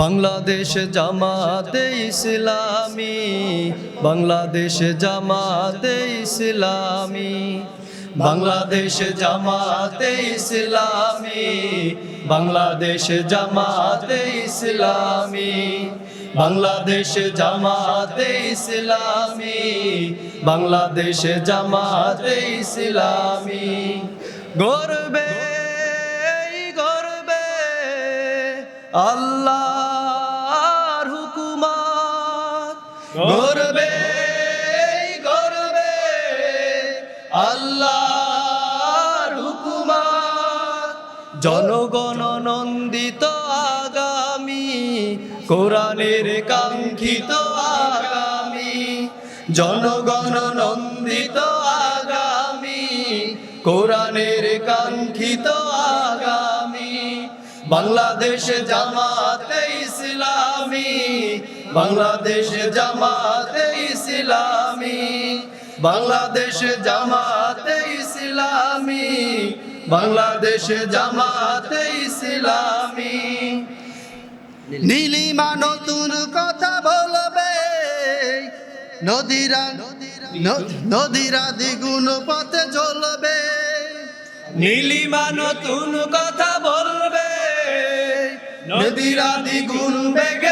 বাংলাদেশ জামাতে ইসলামী, বাংলাদেশ জামাতে ইসলামী, বাংলাদেশ জামাতে ইসলামী, বাংলাদেশ জামাতে ইসলামী, বাংলাদেশ জামাতে ইসলামী, বাংলাদেশ জামাতে ইসলামী। গর্বে গর্বে আল্লাহর গর্বে গর্বে, আল্লাহর হুকুমাত জনগণ নন্দিত আগামী, কোরআনের কাঙ্ক্ষিত আগামী। জনগণ নন্দিত আগামী, কোরআনের কাঙ্ক্ষিত আগামী। বাংলাদেশ জামাতে ইসলামী বাংলাদেশ জামাতে ইসলামী, বাংলাদেশ জামাতে ইসলামী, বাংলাদেশ জামাতে ইসলামী। নীলিমা নতুন কথা বলবে, নদীরা নদীরা দ্বিগুণ পথে চলবে। নীলিমা নতুন কথা বলবে, নদীরা দ্বিগুণ বেগে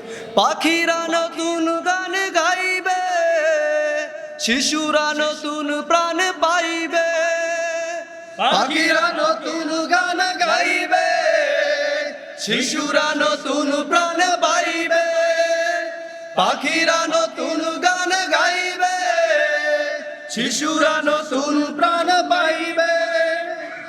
পাখিরা নতুন গান গাইবে, শিশুরা নতুন প্রাণ পাইবে। পাখিরা নতুন গান গাইবে, শিশুরা নতুন প্রাণ পাইবে। পাখিরা নতুন গান গাইবে, শিশুরা নতুন প্রাণ পাইবে।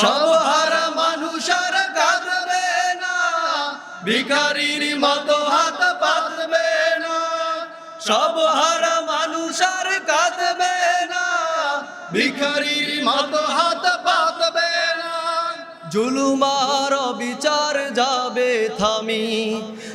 সব হারা মানুষ আর কাঁদবে না, ভিখারির মতো হাত পাতবে না। সব হারা মানুষ আর কাঁদবে না, ভিখারির মতো হাত পাতবে না। জুলুমার বিচার যাবে থামি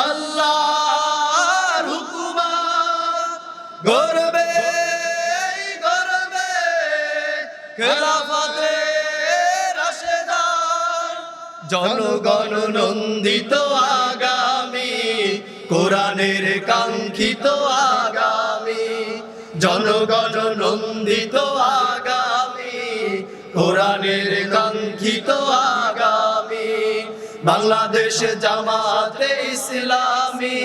আল্লাহর হুকুমা। গর্বে গর্বে খেলাফতে রাশেদার জনগণ নন্দিত আগামী, কোরআনের কাঙ্ক্ষিত আগামী। জনগণ নন্দিত আগামী, কোরআনের কাঙ্ক্ষিত আগামী বাংলাদেশ জামাতে ইসলামী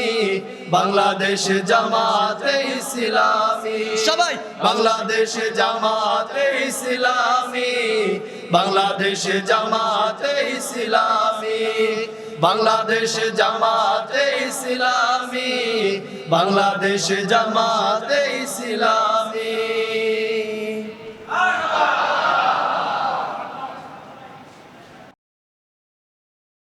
বাংলাদেশ জামাতে ইসলামী। সবাই। বাংলাদেশ জামাতে ইসলামী বাংলাদেশ জামাতে ইসলামী। বাংলাদেশ জামাতে ইসলামী বাংলাদেশ জামাতে ইসলামী।